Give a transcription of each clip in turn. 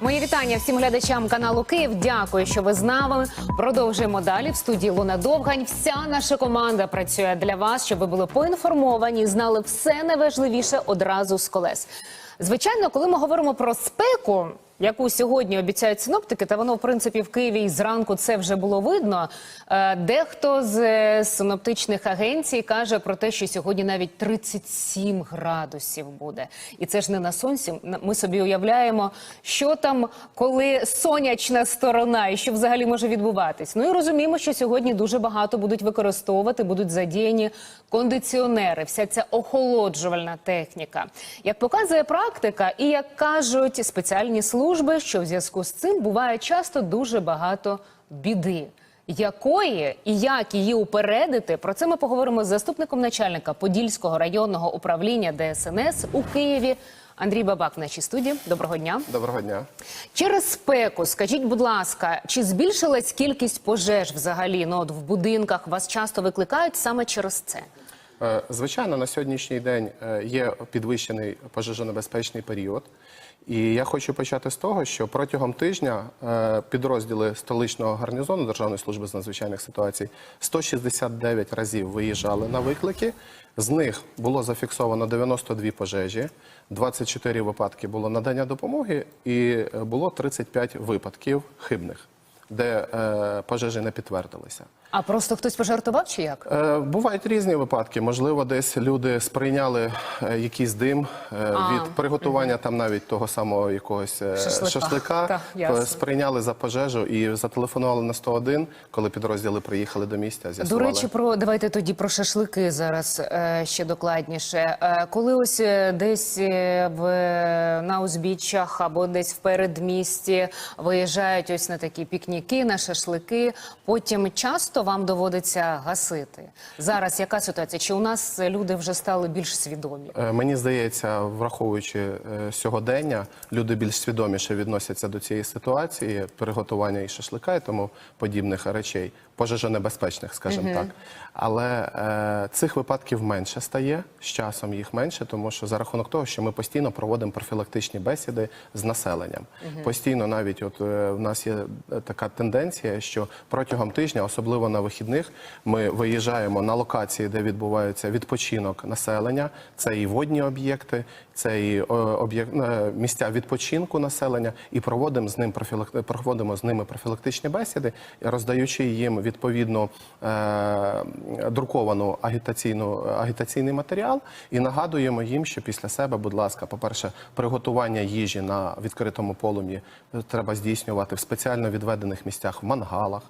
Мої вітання всім глядачам каналу Київ. Дякую, що ви з нами. Продовжуємо далі. В студії Луна Довгань. Вся наша команда працює для вас, щоб ви були поінформовані, знали все найважливіше одразу з колес. Звичайно, коли ми говоримо про спеку, яку сьогодні обіцяють синоптики, та воно в принципі в Києві і зранку це вже було видно. е, Дехто з е, синоптичних агенцій каже про те, що сьогодні навіть 37 градусів буде, і це ж не на сонці. Ми собі уявляємо, що там, коли сонячна сторона, і що взагалі може відбуватись. Ну і розуміємо, що сьогодні дуже багато будуть використовувати, будуть задіяні кондиціонери, вся ця охолоджувальна техніка. Як показує практика, і як кажуть спеціальні служби, що в зв'язку з цим буває часто дуже багато біди. Якої і як її упередити? Про це ми поговоримо з заступником начальника Подільського районного управління ДСНС у Києві. Андрій Бабак в нашій студії. Доброго дня. Доброго дня. Через спеку, скажіть, будь ласка, чи збільшилась кількість пожеж взагалі? Ну от в будинках вас часто викликають саме через це? Е, Звичайно, на сьогоднішній день е, є підвищений пожежонебезпечний період. І я хочу почати з того, що протягом тижня е, підрозділи столичного гарнізону Державної служби з надзвичайних ситуацій 169 разів виїжджали на виклики. З них було зафіксовано 92 пожежі, 24 випадки було надання допомоги, і було 35 випадків хибних, де е, пожежі не підтвердилися. А просто хтось пожартував чи як? Е, Бувають різні випадки. Можливо, десь люди сприйняли е, якийсь дим е, А, від приготування там навіть того самого якогось е, Шашлика. шашлика. Ясно. Е, сприйняли за пожежу і зателефонували на 101, коли підрозділи приїхали до місця. До З'ясували. речі, про давайте тоді про шашлики зараз е, ще докладніше. Е, коли ось е, десь е, в на узбіччях або десь в передмісті виїжджають ось на такі пікніки, на шашлики, потім часто вам доводиться гасити. Зараз яка ситуація? Чи у нас люди вже стали більш свідомі? Е, Мені здається, враховуючи е, сьогодення, люди більш свідоміше відносяться до цієї ситуації, приготування і шашлика і тому подібних речей, пожежонебезпечних, скажімо так. Але е, цих випадків менше стає з часом їх менше, тому що за рахунок того, що ми постійно проводимо профілактичні бесіди з населенням. Постійно, навіть от е, в нас є е, така тенденція, що протягом тижня, особливо на вихідних, ми виїжджаємо на локації, де відбувається відпочинок населення. Це і водні об'єкти, це і е, об'єкт е, місця відпочинку населення, і проводимо з ним профілак- проводимо з ними профілактичні бесіди, роздаючи їм відповідно е, друковану агітаційну агітаційний матеріал, і нагадуємо їм, що після себе, будь ласка, по-перше, приготування їжі на відкритому полум'ї треба здійснювати в спеціально відведених місцях в мангалах,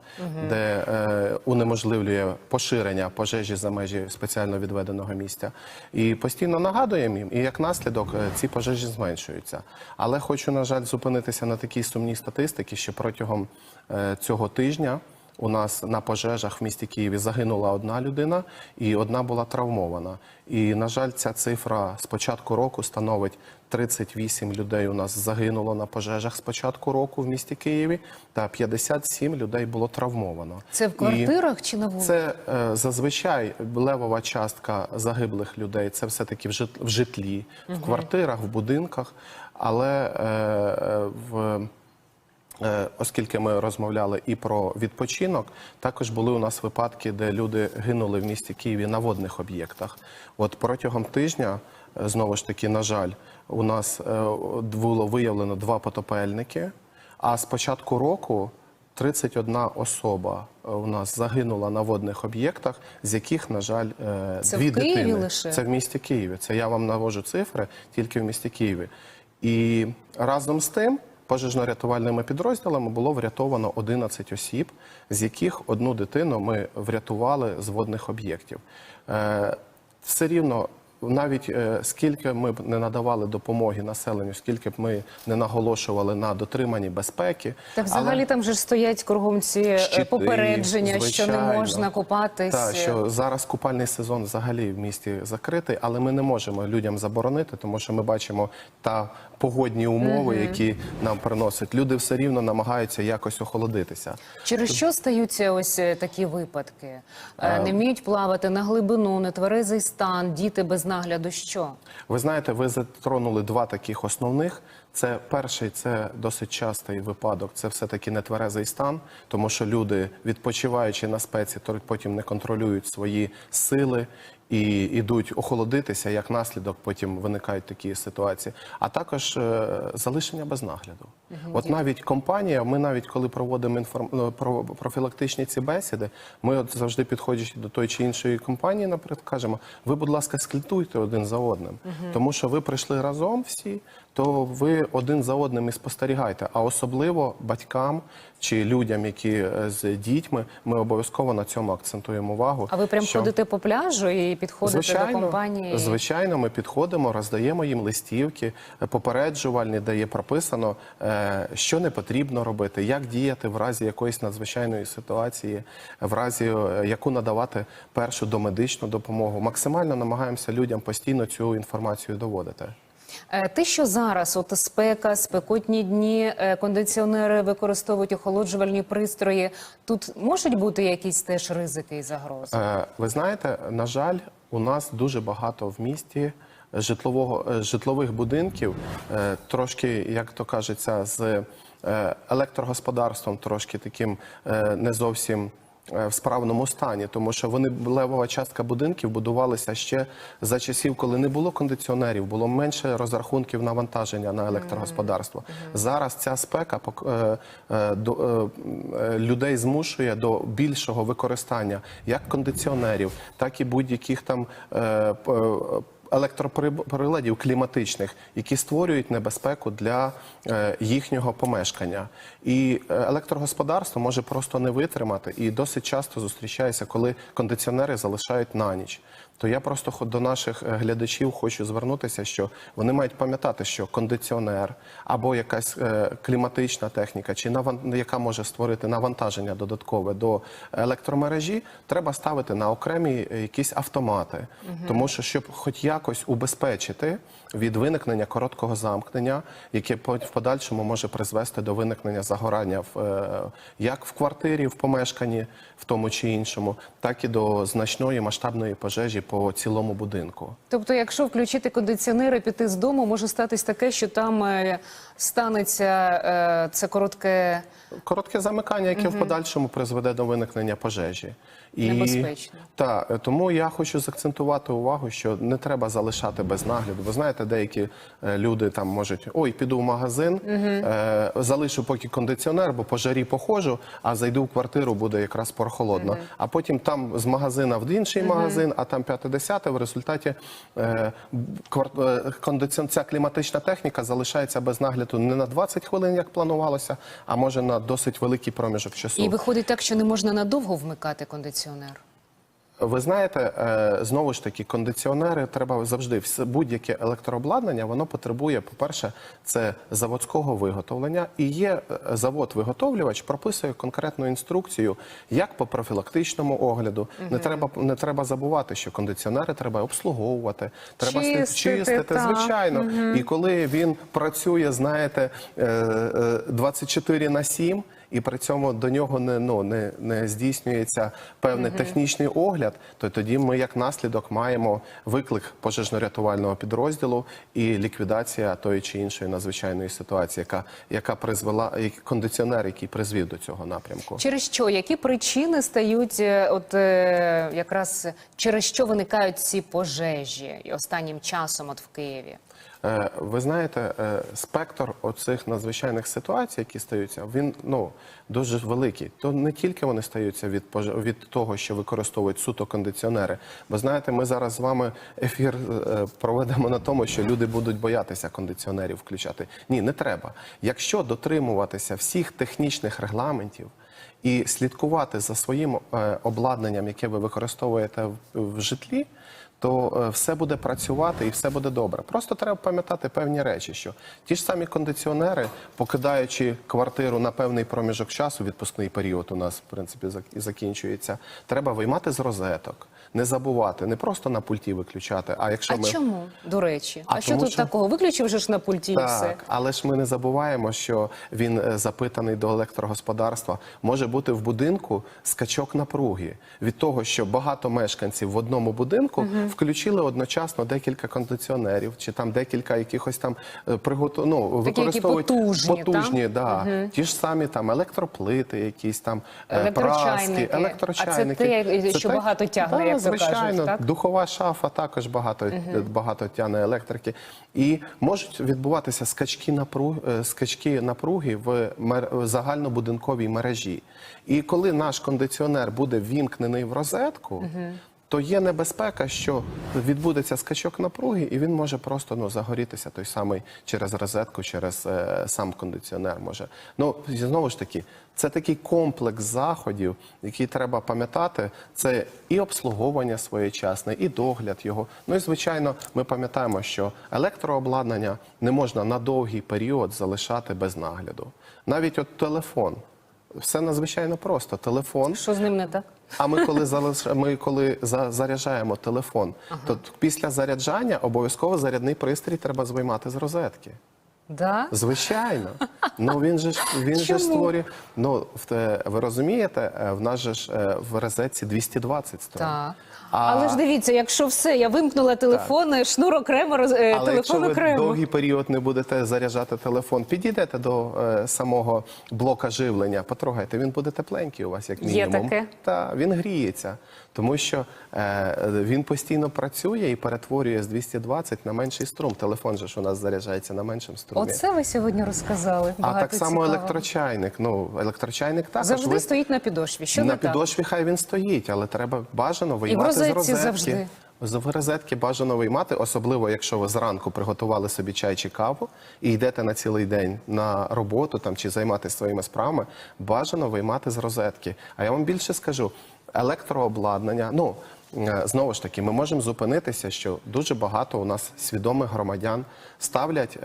де е, унеможливлює поширення пожежі за межі спеціально відведеного місця. І постійно нагадуємо їм, і як наслідок е, ці пожежі зменшуються. Але хочу, на жаль, зупинитися на такій сумній статистиці, що протягом е, цього тижня. У нас на пожежах в місті Києві загинула одна людина і одна була травмована. І, на жаль, ця цифра з початку року становить 38 людей у нас загинуло на пожежах з початку року в місті Києві, та 57 людей було травмовано. Це в І- квартирах чи на вулиці? це е, зазвичай левова частка загиблих людей. Це все таки в, жит, в житлі, в квартирах, в будинках. Але е, е, в Оскільки ми розмовляли і про відпочинок, також були у нас випадки, де люди гинули в місті Києві на водних об'єктах. От протягом тижня, е, знову ж таки, на жаль, у нас е, було виявлено два потопельники. А з початку року 31 особа е, у нас загинула на водних об'єктах, з яких, на жаль, е, Це дві в Києві дитини. лише? Це в місті Києві. Це я вам навожу цифри тільки в місті Києві. І разом з тим пожежно-рятувальними підрозділами було врятовано 11 осіб, з яких одну дитину ми врятували з водних об'єктів. Е, все рівно. Навіть е, скільки ми б не надавали допомоги населенню, скільки б ми не наголошували на дотриманні безпеки, Так взагалі там же ж стоять кругом ці е, Щити, попередження, що не можна купатись. Так, що зараз купальний сезон взагалі в місті закритий, але ми не можемо людям заборонити, тому що ми бачимо та погодні умови, які нам приносять. Люди все рівно намагаються якось охолодитися. Через що стаються ось е, такі випадки? Не вміють плавати на глибину, нетверезий стан, діти без нагляду що? Ви знаєте, ви затронули два таких основних. Це перший, це досить частий випадок. Це все-таки нетверезий стан, тому що люди, відпочиваючи на спеці, потім не контролюють свої сили і йдуть охолодитися. Як наслідок, потім виникають такі ситуації. А також е, залишення без нагляду. От навіть компанія, ми навіть коли проводимо інформ... ну, про профілактичні ці бесіди, ми от завжди підходячи до тої чи іншої компанії, наприклад, кажемо: ви, будь ласка, скільтуйте один за одним, тому що ви прийшли разом всі, то ви один за одним і спостерігайте. А особливо батькам чи людям, які е, з дітьми, ми обов'язково на цьому акцентуємо увагу. А ви прям що- ходите по пляжу і підходите до компанії? Звичайно, ми підходимо, роздаємо їм листівки, е, попереджувальні, де є прописано, е, що не потрібно робити, як діяти в разі якоїсь надзвичайної ситуації, в разі яку надавати першу домедичну допомогу. Максимально намагаємося людям постійно цю інформацію доводити. Е, Те, що зараз от спека, спекотні дні, е, кондиціонери використовують охолоджувальні пристрої. Тут можуть бути якісь теж ризики і загрози? Е, Ви знаєте, на жаль, у нас дуже багато в місті житлового житлових будинків, трошки, як то кажеться, з електрогосподарством, трошки таким не зовсім. Е, В справному стані, тому що вони левова частка будинків будувалися ще за часів, коли не було кондиціонерів, було менше розрахунків навантаження на електрогосподарство. Зараз ця спека е, е, людей змушує до більшого використання як кондиціонерів, так і будь-яких там. Електроприладів кліматичних, які створюють небезпеку для е, їхнього помешкання, і е, електрогосподарство може просто не витримати, і досить часто зустрічається, коли кондиціонери залишають на ніч. То я просто до наших е, глядачів хочу звернутися, що вони мають пам'ятати, що кондиціонер або якась е, кліматична техніка, чи наван- яка може створити навантаження додаткове до електромережі, треба ставити на окремі е, якісь автомати, тому що щоб хоч якось убезпечити від виникнення короткого замкнення, яке в подальшому може призвести до виникнення загорання в як в квартирі, в помешканні, в тому чи іншому, так і до значної масштабної пожежі по цілому будинку. Тобто, якщо включити кондиціонер і піти з дому, може статись таке, що там е, станеться е, це коротке Коротке замикання, яке в подальшому призведе до виникнення пожежі. Небезпечно. Так, е, тому я хочу заакцентувати увагу, що не треба залишати без нагляду. Ви знаєте, деякі е, люди там можуть ой, піду в магазин, е, залишу поки кондиціонер, бо по жарі походжу, а зайду в квартиру, буде якраз прохолодно. А потім там з магазина в інший магазин, а там п'яте-десяте. В результаті е, квар- е, ця кліматична техніка залишається без нагляду не на 20 хвилин, як планувалося, а може на досить великий проміжок часу. і виходить так, що не можна надовго вмикати кондиціонер. Ви знаєте, е, знову ж таки, кондиціонери треба завжди. Будь-яке електрообладнання воно потребує, по-перше, це заводського виготовлення. І є е, завод-виготовлювач, прописує конкретну інструкцію, як по профілактичному огляду. Не треба не треба забувати, що кондиціонери треба обслуговувати, треба Чистити, чистити, так. звичайно. І коли він працює, знаєте, е, е, 24 на 7, і при цьому до нього не, ну, не, не здійснюється певний технічний огляд, то тоді ми як наслідок маємо виклик пожежно-рятувального підрозділу і ліквідація тої чи іншої надзвичайної ситуації, яка, яка призвела кондиціонер, який призвів до цього напрямку. Через що? Які причини стають, е, от е, якраз через що виникають ці пожежі останнім часом от в Києві? Е, Ви знаєте, е, спектр оцих надзвичайних ситуацій, які стаються, він ну дуже великий. То не тільки вони стаються від від того, що використовують суто кондиціонери. Бо знаєте, ми зараз з вами ефір е, проведемо на тому, що люди будуть боятися кондиціонерів включати. Ні, не треба. Якщо дотримуватися всіх технічних регламентів. І слідкувати за своїм обладнанням, яке ви використовуєте в житлі, то е, все буде працювати і все буде добре. Просто треба пам'ятати певні речі, що ті ж самі кондиціонери, покидаючи квартиру на певний проміжок часу, відпускний період у нас в принципі і закінчується, треба виймати з розеток. Не забувати, не просто на пульті виключати, а якщо А ми чому, до речі? А, А що тому тут що- такого? Виключив же ж на пульті і все. так, але ж ми не забуваємо, що він е, запитаний до електрогосподарства. Може бути в будинку скачок напруги від того, що багато мешканців в одному будинку включили одночасно декілька кондиціонерів, чи там декілька якихось там е, приготу... ну, які використовують потужні, потужні да. ті ж самі там електроплити, якісь там е, праски, електрочайники. А це те, що те- багато тягне, Да, то звичайно, кажуть, так? Духова шафа також багато, багато тяне електрики. І можуть відбуватися скачки напруги, скачки напруги в загальнобудинковій мережі. І коли наш кондиціонер буде вімкнений в розетку, то є небезпека, що відбудеться скачок напруги, і він може просто ну, загорітися той самий через розетку, через е, сам кондиціонер може. Ну, знову ж таки, це такий комплекс заходів, які треба пам'ятати. Це і обслуговування своєчасне, і догляд його. Ну і звичайно, ми пам'ятаємо, що електрообладнання не можна на довгий період залишати без нагляду. Навіть от телефон. Все надзвичайно просто. Телефон Що з ним не так? А ми коли залиш... ми коли за... заряджаємо телефон, то після заряджання обов'язково зарядний пристрій треба виймати з розетки. Да? Звичайно. Ну він же ж він же ж створює. Ну в ви розумієте, е, в нас же ж е, в розетці 220 струн. Так. А- Але ж дивіться, якщо все, я вимкнула телефон, шнур окремо, роз... е, Але якщо телефон ви окремо. довгий період не будете заряджати телефон, підійдете до е, самого блока живлення, потрогайте, він буде тепленький у вас, як Є таке? Та він гріється, тому що е, він постійно працює і перетворює з 220 на менший струм. Телефон же ж у нас заряджається на меншим струмі. Оце ви сьогодні розказали. а так само цікавого. електрочайник. Ну електрочайник також Завжди ви- стоїть на підошві. Що на підошві хай він стоїть, але треба бажано виймати з розетці розетки. завжди. З розетки бажано виймати, особливо якщо ви зранку приготували собі чай чи каву і йдете на цілий день на роботу там чи займатися своїми справами. Бажано виймати з розетки. А я вам більше скажу: електрообладнання. Ну знову ж таки, ми можемо зупинитися, що дуже багато у нас свідомих громадян ставлять.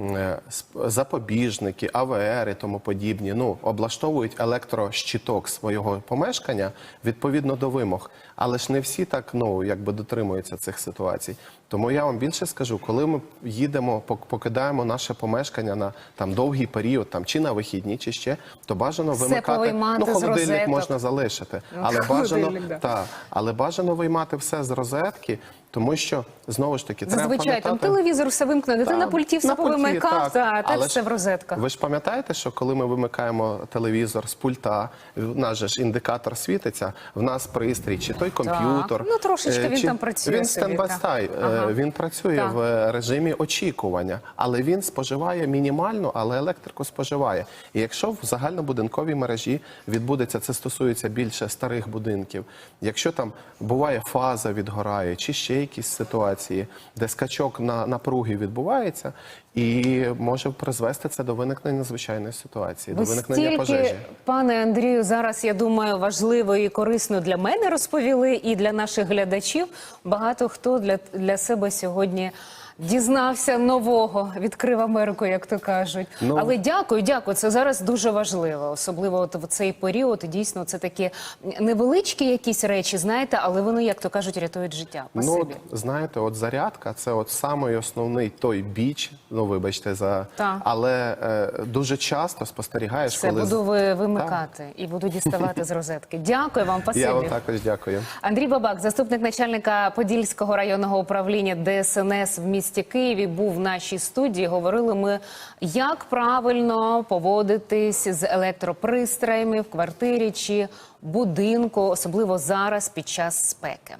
Е, запобіжники, АВР і тому подібні, ну облаштовують електрощиток свого помешкання відповідно до вимог. Але ж не всі так ну якби дотримуються цих ситуацій. Тому я вам більше скажу, коли ми їдемо, пок- покидаємо наше помешкання на там довгий період, там чи на вихідні, чи ще, то бажано Все вимикати. ну, холодильник розеток. можна залишити, але бажано та, але бажано виймати все з розетки, тому що знову ж таки треба Зазвичай там пам'ятати- телевізор все вимкнений, ти на пульті все на пульті, повимикав, так. та, Але все ж в розетках. Ви ж пам'ятаєте, що коли ми вимикаємо телевізор з пульта, в нас же ж індикатор світиться, в нас пристрій, чи той комп'ютер. Ну, трошечки е, він там працює Він собі, стендбай, так. Ага. він працює Так. в режимі очікування, але він споживає мінімально, але електрику споживає. І якщо в загальнобудинковій мережі відбудеться, це стосується більше старих будинків, якщо там буває фаза відгорає, чи ще якісь ситуації, де скачок на напруги відбувається, і може призвести це до виникнення надзвичайної ситуації, Ви до виникнення стільки, пожежі. пане Андрію, зараз я думаю, важливо і корисно для мене розповіли, і для наших глядачів. Багато хто для, для себе сьогодні. Дізнався нового, відкрив Америку, як то кажуть. Ну. Але дякую, дякую. Це зараз дуже важливо, особливо от в цей період. Дійсно, це такі невеличкі якісь речі, знаєте, але вони, як то кажуть, рятують життя. Ну, Спасибі. от, знаєте, от зарядка це от самий основний той біч. Ну вибачте за Так. але е, дуже часто спостерігаєш, Все, коли буду ви вимикати і буду діставати з розетки. Дякую вам, я вам також дякую. Андрій Бабак, заступник начальника Подільського районного управління ДСНС в місті Києві, був в нашій студії. Говорили ми, як правильно поводитись з електропристроями в квартирі чи будинку, особливо зараз під час спеки.